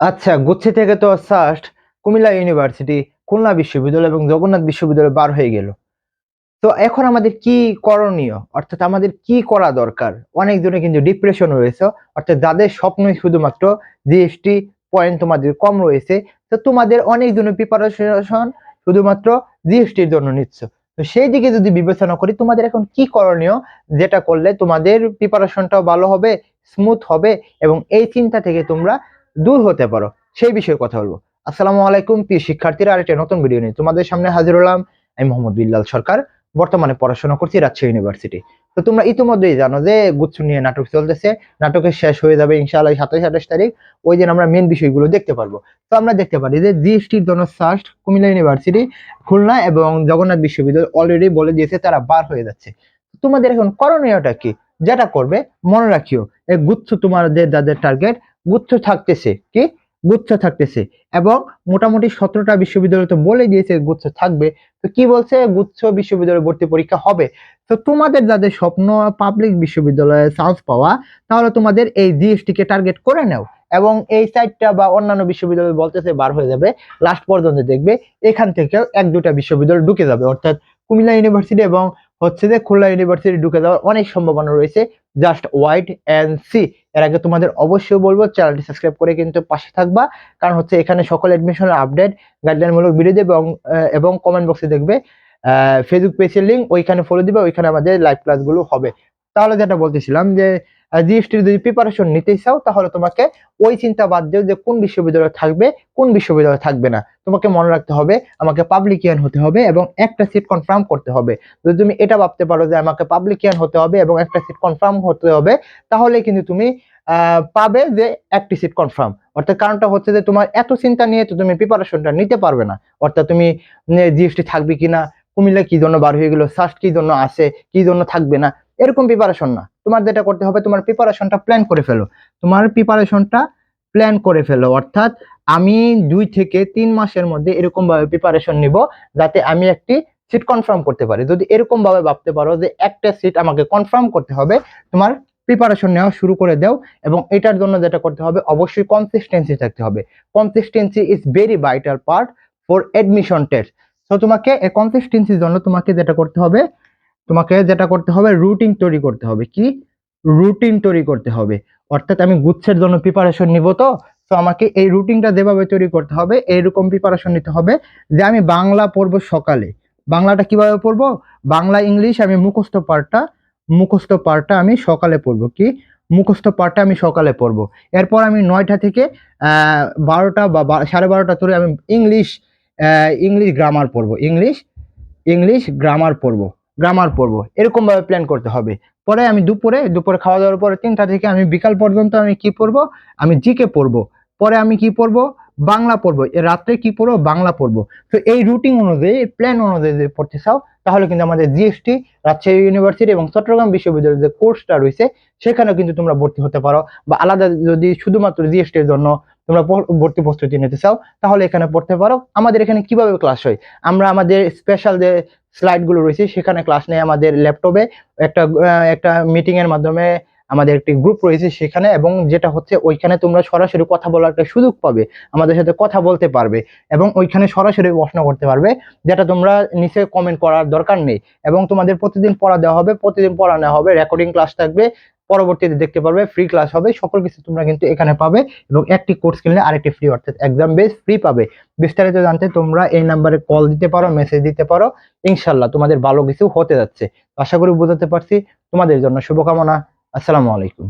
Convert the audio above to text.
আচ্ছা গুচ্ছি থেকে তো ফার্স্ট কুমিল্লা ইউনিভার্সিটি খুলনা বিশ্ববিদ্যালয় এবং জগন্নাথ বিশ্ববিদ্যালয় বার হয়ে গেল। তো এখন আমাদের কি করণীয়? অর্থাৎ আমাদের কি করা দরকার? অনেক অনেকজনে কিন্তু ডিপ্রেশন রয়েছে। অর্থাৎ যাদের স্বপ্নই শুধুমাত্র জিএসটি পয়েন্ট তোমাদের কম রয়েছে, তো তোমাদের অনেকজনের প্রিপারেশন শুধুমাত্র জিএসটির জন্য নিচ্ছ। তো সেই দিকে যদি বিবেচনা করি, তোমাদের এখন কি করণীয়? যেটা করলে তোমাদের প্রিপারেশনটাও ভালো হবে স্মুথ হবে এবং এই চিন্তা থেকে তোমরা দূর হতে পারো। সেই বিষয়ে কথা বলব। আসসালামু আলাইকুম, প্রিয় শিক্ষার্থীরা আর একটা নতুন ভিডিও নিয়ে তোমাদের সামনে হাজির হলাম। আমি মোহাম্মদ বিল্লাল সরকার, বর্তমানে পড়াশোনা করছি রাজশাহী ইউনিভার্সিটি তো তোমরা ইতিমধ্যেই জানো যে গুচ্ছ নিয়ে নাটক চলতেছে। নাটকের শেষ হয়ে যাবে ইনশাআল্লাহ সাতাশ আঠাশ তারিখ। ওই দিন আমরা মেন বিষয়গুলো দেখতে পারব। তো আমরা দেখতে পারি যে জিএসটির জন্য ফার্স্ট কুমিল্লা ইউনিভার্সিটি খুলনা এবং জগন্নাথ বিশ্ববিদ্যালয় অলরেডি বলে দিয়েছে তারা বার হয়ে যাচ্ছে। তোমাদের এখন করণীয়টা কি? যেটা করবে, মনে রাখিও, এই গুচ্ছ তোমাদের যাদের টার্গেট গুচ্ছ থাকতেছে, কি? গুচ্ছ থাকতেছে। এবং মোটামুটি সতেরোটা বিশ্ববিদ্যালয় তো বলে দিয়েছে গুচ্ছ থাকবে। তো কি বলছে? গুচ্ছ বিশ্ববিদ্যালয় ভর্তি পরীক্ষা হবে। তো তোমাদের যাদের স্বপ্ন পাবলিক বিশ্ববিদ্যালয়ে চান্স পাওয়া, তাহলে তোমাদের এই জিএসটি কে টার্গেট করে নাও। এবং এই সাইডটা বা অন্যান্য বিশ্ববিদ্যালয় বলতেছে বার হয়ে যাবে লাস্ট পর্যন্ত দেখবে। এখান থেকেও এক দুটা বিশ্ববিদ্যালয় ঢুকে যাবে। অর্থাৎ কুমিল্লা ইউনিভার্সিটি এবং হচ্ছে যে খুলনা ইউনিভার্সিটি ঢুকে যাওয়ার অনেক সম্ভাবনা রয়েছে জাস্ট ওয়াইট অ্যান্ড সি এর আগে তোমাদের অবশ্যই বলব চ্যানেলটি সাবস্ক্রাইব করে কিন্তু পাশে থাকবা, কারণ হচ্ছে এখানে সকল অ্যাডমিশনের আপডেট গাইডলাইনমূলক ভিডিও দেবে এবং এবং কমেন্ট বক্সে দেখবে। ফেসবুক পেজের লিঙ্ক ওইখানে ফলো দিবে, ওইখানে আমাদের লাইভ ক্লাসগুলো হবে। তাহলে যেটা বলতেছিলাম যে জিএসটির যদি প্রিপারেশন নিতে চাও, তাহলে তোমাকে ওই চিন্তা বাদ দিও যে কোন বিশ্ববিদ্যালয় থাকবে, কোন বিশ্ববিদ্যালয় থাকবে না। তোমাকে মনে রাখতে হবে, আমাকে পাবলিকিয়ান হতে হবে এবং একটা সিট কনফার্ম করতে হবে। যদি তুমি এটা ভাবতে পারো যে আমাকে পাবলিকিয়ান হতে হবে এবং একটা সিট কনফার্ম হতে হবে, তাহলে কিন্তু তুমি পাবে যে একটি সিট কনফার্ম অর্থাৎ কারণটা হচ্ছে যে তোমার এত চিন্তা নিয়ে তো তুমি প্রিপারেশনটা নিতে পারবে না। অর্থাৎ তুমি জিএসটি থাকবে কিনা, কুমিল্লা কি জন্য বার হয়ে গেলো সাস্ট কি জন্য আসে, কি জন্য থাকবে না এরকম প্রিপারেশন না। তোমার যেটা করতে হবে, তোমার প্রিপারেশনটা প্ল্যান করে ফেলো। তোমার প্রিপারেশনটা প্ল্যান করে ফেলো। অর্থাৎ আমি দুই থেকে তিন মাসের মধ্যে এরকম ভাবে প্রিপারেশন নিব, যাতে আমি একটি সিট কনফার্ম করতে পারি। যদি এরকম ভাবে ভাবতে পারো যে একটা সিট আমাকে কনফার্ম করতে হবে, তোমার প্রিপারেশন নেওয়া শুরু করে দাও এবং এটার জন্য যেটা করতে হবে, অবশ্যই কনসিস্টেন্সি থাকতে হবে। Consistency is very vital part for admission test তো তোমাকে এই কনসিস্টেন্সির জন্য তোমাকে যেটা করতে হবে তোমাকে যেটা করতে হবে, রুটিন তৈরি করতে হবে। কি? রুটিন তৈরি করতে হবে। অর্থাৎ আমি গুচ্ছের জন্য প্রিপারেশন নিব তো তো আমাকে এই রুটিনটা যেভাবে তৈরি করতে হবে, এইরকম প্রিপারেশন নিতে হবে যে আমি বাংলা পড়ব সকালে। বাংলাটা কীভাবে পড়ব? বাংলা, ইংলিশ আমি মুখস্থ পাঠটা মুখস্থ পাঠটা আমি সকালে পড়ব। কি? মুখস্থ পাঠটা আমি সকালে পড়ব। এরপর আমি নয়টা থেকে বারোটা বা- সাড়ে বারোটা ধরে আমি ইংলিশ ইংলিশ গ্রামার পড়ব। ইংলিশ ইংলিশ গ্রামার পড়ব। গ্রামার পড়ব। এরকম ভাবে প্ল্যান করতে হবে। পরে আমি দুপুরে দুপুরে খাওয়া দাওয়ার পরে তিনটা থেকে আমি বিকাল পর্যন্ত আমি কি পড়ব? আমি জিকে পড়ব। পরে আমি কি পড়ব? বাংলা পড়ব। রাত্রে কি পড়ব? বাংলা পড়ব। তো এই রুটিন অনুযায়ী প্ল্যান অনুযায়ী যদি পড়তে চাও, তাহলে কিন্তু আমাদের জিএসটি রাজশাহী ইউনিভার্সিটি এবং চট্টগ্রাম বিশ্ববিদ্যালয়ের যে কোর্সটা রয়েছে, সেখানেও কিন্তু তোমরা ভর্তি হতে পারো। বা আলাদা যদি শুধুমাত্র জিএসটির জন্য তোমরা ভর্তি প্রস্তুতি নিতে চাও, তাহলে এখানে পড়তে পারো। আমাদের এখানে কীভাবে ক্লাস হয়? আমরা আমাদের স্পেশাল যে স্লাইডগুলো রয়েছে, সেখানে ক্লাস নেই আমাদের ল্যাপটপে একটা একটা মিটিংয়ের মাধ্যমে আমাদের একটি গ্রুপ রয়েছে সেখানে এবং যেটা হচ্ছে ওইখানে তোমরা সরাসরি কথা বলার একটা সুযোগ পাবে, আমাদের সাথে কথা বলতে পারবে এবং ওইখানে সরাসরি প্রশ্ন করতে পারবে, যেটা তোমরা নিচে কমেন্ট করার দরকার নেই। এবং তোমাদের প্রতিদিন পড়া দেওয়া হবে, প্রতিদিন পড়া নেওয়া হবে রেকর্ডিং ক্লাস থাকবে পরবর্তীতে দেখতে পারবে ফ্রি ক্লাস হবে, সকল কিছু তোমরা কিন্তু এখানে পাবে এবং একটি কোর্স কিনলে আরেকটি ফ্রি অর্থাৎ এক্সাম বেস ফ্রি পাবে। বিস্তারিত জানতে তোমরা এই নাম্বারে কল দিতে পারো মেসেজ দিতে পারো ইনশাল্লাহ তোমাদের ভালো কিছু হতে যাচ্ছে। আশা করি বোঝাতে পারছি। তোমাদের জন্য শুভকামনা। আসসালামু আলাইকুম।